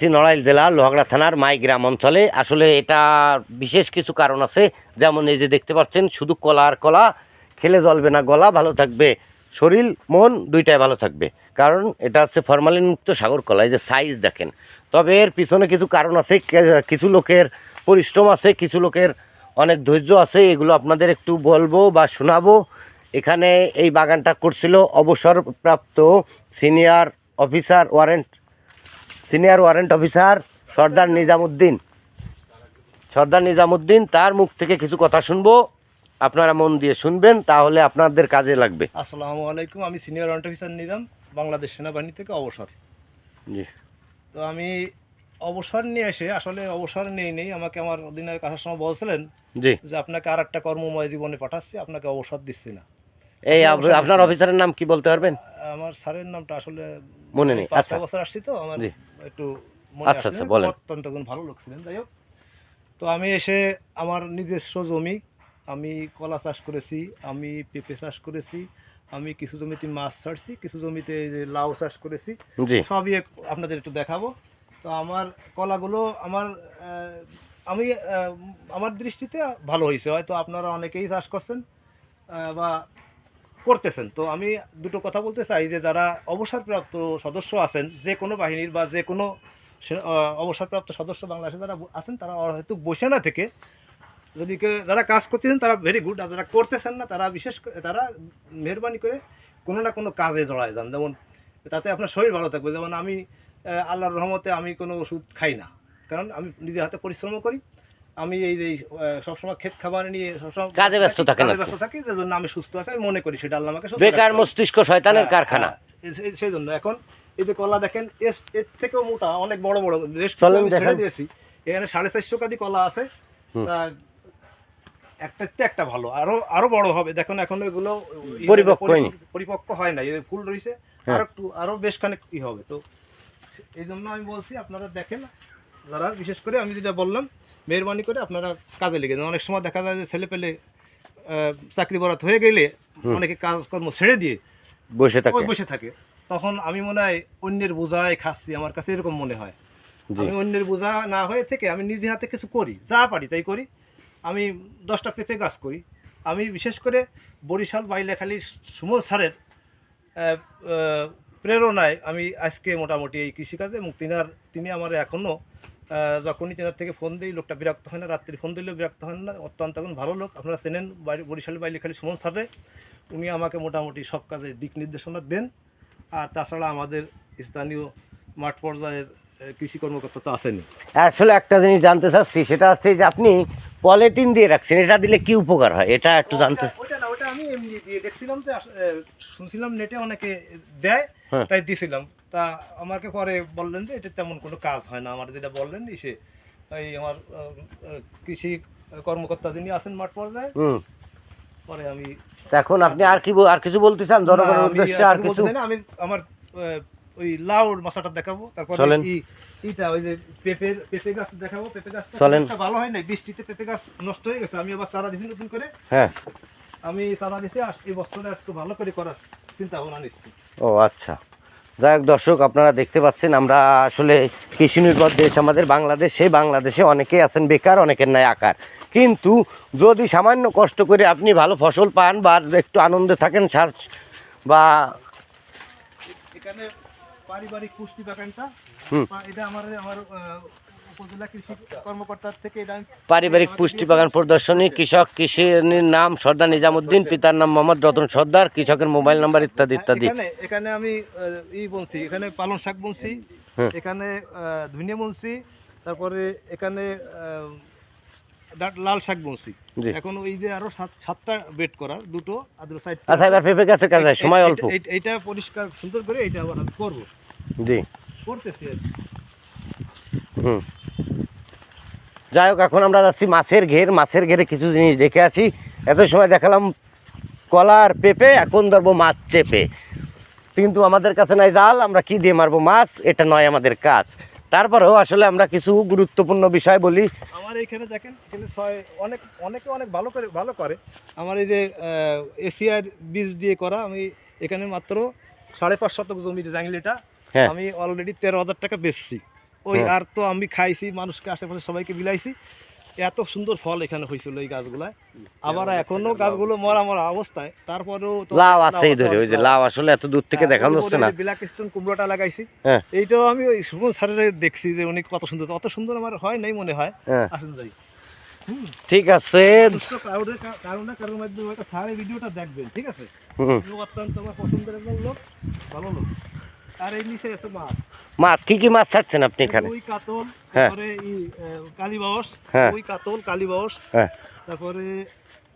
নড়াইল জেলা, লোহাগড়া থানার মাই গ্রাম অঞ্চলে। আসলে এটা বিশেষ কিছু কারণ আছে। যেমন এই যে দেখতে পাচ্ছেন, শুধু কলা আর কলা, খেলে জ্বলবে না গলা, ভালো থাকবে শরীর, মন, দুইটাই ভালো থাকবে। কারণ এটা হচ্ছে ফরমালিন মুক্ত সাগর কলা, এই যে সাইজ দেখেন। তবে এর পিছনে কিছু কারণ আছে কিছু লোকের পরিশ্রম আছে, কিছু লোকের অনেক ধৈর্য আছে, এগুলো আপনাদের একটু বলব বা শোনাবো। এখানে এই বাগানটা করছিল অবসরপ্রাপ্ত senior officer warrant senior warrant officer Sardar Nizamuddin. Sardar Nizamuddin তার মুখ থেকে কিছু কথা শুনব। আপনারা মন দিয়ে শুনবেন তাহলে আপনাদের কাজে লাগবে। আসসালামু আলাইকুম আমি senior warrant officer Nizam Bangladesh সেনাবাহিনী থেকে অবসর। জি। তো আমি অবসর নিয়ে এসে আসলে অবসর নেই নেই আমাকে আমার অধিনায়ক আসার সময় বলছিলেন জি। যে আপনাকে আর একটা কর্মময় জীবনে পাঠাচ্ছি আপনাকে অবসর দিচ্ছি না। এই আপ- আপনার অফিসারের নাম কি বলতে পারবেন? আমার স্যারের নামটা আসলে মনে নেই। আচ্ছা। বছর আসছি তো আমার একটু আচ্ছা, আচ্ছা, বলেন। অত্যন্ত ভালো লোক ছিলেন যাই হোক। তো আমি এসে আমার নিজস্ব জমি আমি কলা চাষ করেছি আমি পেঁপে চাষ করেছি আমি কিছু জমিতে মাছ ছাড়ছি কিছু জমিতে লাউ চাষ করেছি। সবই আপনাদের একটু দেখাবো। তো আমার কলাগুলো আমার আমি আমার দৃষ্টিতে ভালো হয়েছে হয়তো আপনারা অনেকেই চাষ করছেন বা করতেছেন। তো আমি দুটো কথা বলতে চাই যে, যারা অবসরপ্রাপ্ত সদস্য আছেন, যে কোনো বাহিনীর বা যে কোনো অবসরপ্রাপ্ত সদস্য বাংলাদেশে যারা আছেন, তারা হয়তো বসে না থেকে। যদি যারা কাজ করতেছেন, তারা ভেরি গুড আর যারা করতেছেন না, তারা বিশেষ তারা মেহরবানি করে কোনো না কোনো কাজে জড়ায় যান। যেমন, তাতে আপনার শরীর ভালো থাকবে। যেমন আমি আল্লাহর রহমতে আমি কোনো ওষুধ খাই না। কারণ আমি নিজের হাতে পরিশ্রম করি আমি এই যে সবসময় ক্ষেত খাবার নিয়ে সবসময় কাজে ব্যস্ত থাকেন কাজে ব্যস্ত থাকি যে জন্য আমি সুস্থ আছি আমি মনে করি সেটা আল্লাহ আমাকে বেকার মস্তিষ্ক শয়তানের হ্যাঁ, কারখানা। হ্যাঁ, সেই জন্য এখন এই যে কলা দেখেন এর থেকেও মোটা অনেক বড় বড়। ছেড়ে দিয়েছি। এখানে সাড়ে চারশো কাদি কলা আছে। একটা একটা ভালো আরও আরও বড় হবে। দেখুন এখন এগুলো পরিপক্ক হয়নি। পরিপক্ক হয় না এই ফুল রয়েছে। হ্যাঁ। আর একটু আরও বেশ খানিক ই হবে। তো এই জন্য আমি বলছি আপনারা দেখেন যারা বিশেষ করে আমি যেটা বললাম মেহরবানি করে আপনারা কাজে লেগে যান। অনেক সময় দেখা যায় যে ছেলে পেলে চাকরি বরাত হয়ে গেলে অনেকে কাজকর্ম ছেড়ে দিয়ে বসে থাকে। বসে থাকে। তখন আমি মনে হয় অন্যের বোঝায় খাচ্ছি আমার কাছে এরকম মনে হয়। আমি অন্যের বোঝা না হয়ে থেকে আমি নিজে হাতে কিছু করি যা পারি তাই করি। আমি দশটা পেঁপে গাছ করি। আমি বিশেষ করে বরিশাল বাইলেখালি সুমন স্যারের প্রেরণায় আমি আজকে মোটামুটি এই কৃষিকাজে এবং তিনার তিনি আমার এখনও যখনই তেনার থেকে ফোন দিই লোকটা বিরক্ত হয় না রাত্রি ফোন দিলেও বিরক্ত হয় না অত্যন্ত এখন ভালো লোক। আপনারা চেনেন বাড়ি- বরিশাল বাইলেখালী সুমন স্যারে উনি আমাকে মোটামুটি সব কাজে দিক নির্দেশনা দেন। আর তাছাড়া আমাদের স্থানীয় মাঠ পর্যায়ের কৃষি কর্মকর্তা তো আসেনি আসলে একটা জিনিস জানতে চাচ্ছি সেটা হচ্ছে যে আপনি পলিথিন দিয়ে রাখছেন এটা দিলে কি উপকার হয়? এটা একটু জানতে ওটা- ওটা না ওটা আমি এমনি দিয়ে দেখছিলাম যে শুনছিলাম নেটে অনেকে দেয় হ্যাঁ। তাই দিছিলাম। তা আমাকে পরে বললেন যে এটা তেমন কোনো কাজ হয় না। আমার যেটা বললেন সে এই আমার কৃষি কর্মকর্তা যিনি আছেন মাঠ পর্যায়ে। পরে আমি এখন আপনি আর কি আর কিছু বলতে চান? জনগণের উদ্দেশ্যে আর কিছু আমি আমার ওই লাউর মশাটা দেখাবো। তারপরে চলেন। ই- ইটা ওই যে পেঁপের পেঁপে গাছ দেখাবো পেঁপে গাছ। ভালো হয় না বৃষ্টিতে পেঁপে গাছ নষ্ট হয়ে গেছে। আমি আবার চারা দিচ্ছি নতুন করে। হ্যাঁ। আমি চারা দিছি আর এই বছরে একটু ভালো করে করার চিন্তা ভাবনা নিচ্ছি। ও আচ্ছা। যাই হোক দর্শক আপনারা দেখতে পাচ্ছেন আমরা আসলে কৃষি নির্ভর দেশ আমাদের বাংলাদেশ সেই বাংলাদেশে অনেকেই আছেন বেকার অনেকের নাই আকার কিন্তু যদি সামান্য কষ্ট করে আপনি ভালো ফসল পান বা একটু আনন্দে থাকেন সার বা এখানে পারিবারিক পুষ্টি বাগানটা হুম। এটা আমার আমার আহ, উপজেলা কৃষি কর্মকর্তার থেকে পারিবারিক পুষ্টি বাগান প্রদর্শনী কৃষক কৃষির নাম সর্দার নিজামুদ্দিন পিতার নাম মোহাম্মদ রতন সর্দার কৃষকের মোবাইল নাম্বার ইত্যাদি ইত্যাদি। এখানে আমি ই বলছি এখানে পালং শাক বলছি এখানে ধনিয়া বলছি তারপরে এখানে লাল শাক বলছি এখন ওই যে আরও সাত সাতটা বেড করার দুটো আর দুটো সাইড আচ্ছা এবার পেঁপে গাছের কাছে সময় অল্প। এইটা পরিষ্কার সুন্দর করে এটা আবার করব। জি। করতেছি। হুম। যাই হোক এখন আমরা যাচ্ছি মাছের ঘের। মাছের ঘেরে কিছু জিনিস দেখে আসি। এত সময় দেখালাম কলা আর পেঁপে এখন ধরবো মাছ চেপে। কিন্তু আমাদের কাছে নাই জাল আমরা কি দিয়ে মারবো মাছ? এটা নয় আমাদের কাজ। তারপরেও আসলে আমরা কিছু গুরুত্বপূর্ণ বিষয় বলি। আমার এইখানে দেখেন এখানে ছয় অনেক অনেকে অনেক ভালো করে ভালো করে। আমার এই যে এশিয়ার বীজ দিয়ে করা আমি এখানে মাত্র সাড়ে পাঁচ শতক জমির জাংলিটা হ্যাঁ। আমি অলরেডি তেরো হাজার টাকা বেচছি। ওই হ্যাঁ। আর তো আমি খাইছি মানুষকে আশেপাশে সবাইকে বিলাইছি এত সুন্দর ফল এখানে হয়েছিল এই গাছগুলায়। আবার এখনও গাছগুলো মরা মরা অবস্থায়। তারপরেও তো লাউ আছে, ধরে ওই যে লাউ আসলে এত দূর থেকে হ্যাঁ, দেখানো যাচ্ছে না। ব্ল্যাক স্টোন কুমড়োটা লাগাইছি হ্যাঁ। এইটাও আমি ওই সুমন স্যারের দেখছি যে উনি কত সুন্দর অত সুন্দর আমার হয় নাই মনে হয়। হ্যাঁ। আসুন যাই। ঠিক আছে। ক্রাউডের কারণে কারোর মাধ্যমে একটা স্যারের ভিডিওটা দেখবেন ঠিক আছে? অত্যন্ত আমার পছন্দের একজন লোক ভালো লোক। আর এই নিচে আছে মাছ। মাছ কি কি মাছ ছাড়ছেন আপনি এখানে? ওই কাতল হ্যাঁ। তারপরে হ্যাঁ। ওই কাতল কালীবাস হ্যাঁ। তারপরে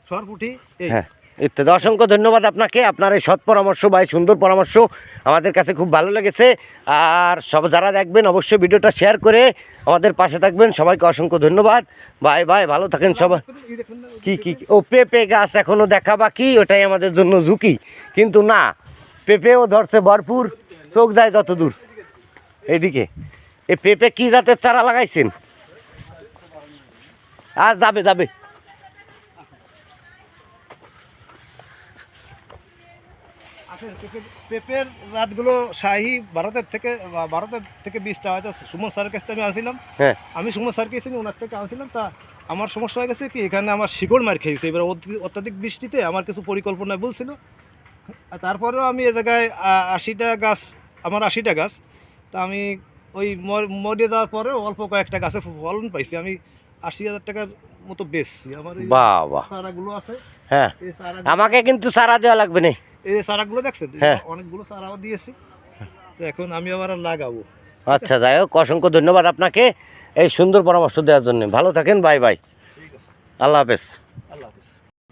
সরপুটি এই। ইত্যাদি। অসংখ্য ধন্যবাদ আপনাকে। আপনার এই সৎ পরামর্শ বা এই সুন্দর পরামর্শ আমাদের কাছে খুব ভালো লেগেছে। আর সব যারা দেখবেন অবশ্যই ভিডিওটা শেয়ার করে আমাদের পাশে থাকবেন। সবাইকে অসংখ্য ধন্যবাদ। Bye bye. ভালো থাকেন সবাই কি কি কি? ও পেঁপে গাছ এখনও দেখা বাকি। ওটাই আমাদের জন্য ঝুঁকি। কিন্তু না পেঁপেও ধরছে ভরপুর। চোখ যায় যত দূর এইদিকে। এ পেঁপে কি জাতের চারা লাগাইছেন? আর যাবে যাবে। পেঁপে- পেঁপের রাতগুলো শাহি ভারতের থেকে ভারতের থেকে বীজটা হয়তো সুমন স্যারের কাছে আমি আনছিলাম। হ্যাঁ। আমি সুমন স্যারকে এসে ওনার থেকে আনছিলাম। তা আমার সমস্যা হয়ে গেছে কি এখানে আমার শিকড় মার খেয়েছে। এবার অতি- অত্যাধিক বৃষ্টিতে আমার কিছু পরিকল্পনায় বলছিল তারপরেও আমি এ জায়গায় আশিটা গাছ আমার আশিটা গাছ তা আমি ওই মর- যাওয়ার পরে অল্প কয়েকটা গাছে ফলন পাইছি। আমি আশি হাজার টাকার মতো বেচছি। আমার বাবা। চারাগুলো আছে। হ্যাঁ। আমাকে কিন্তু চারা দেওয়া লাগবে না। এই চারাগুলো দেখছেন? হ্যাঁ। অনেকগুলো চারাও দিয়েছি। তো এখন আমি আবার আর লাগাবো। আচ্ছা যাই হোক অসংখ্য ধন্যবাদ আপনাকে এই সুন্দর পরামর্শ দেওয়ার জন্য। ভালো থাকেন বাই বাই। ঠিক আছে। আল্লাহ হাফেজ। আল্লাহ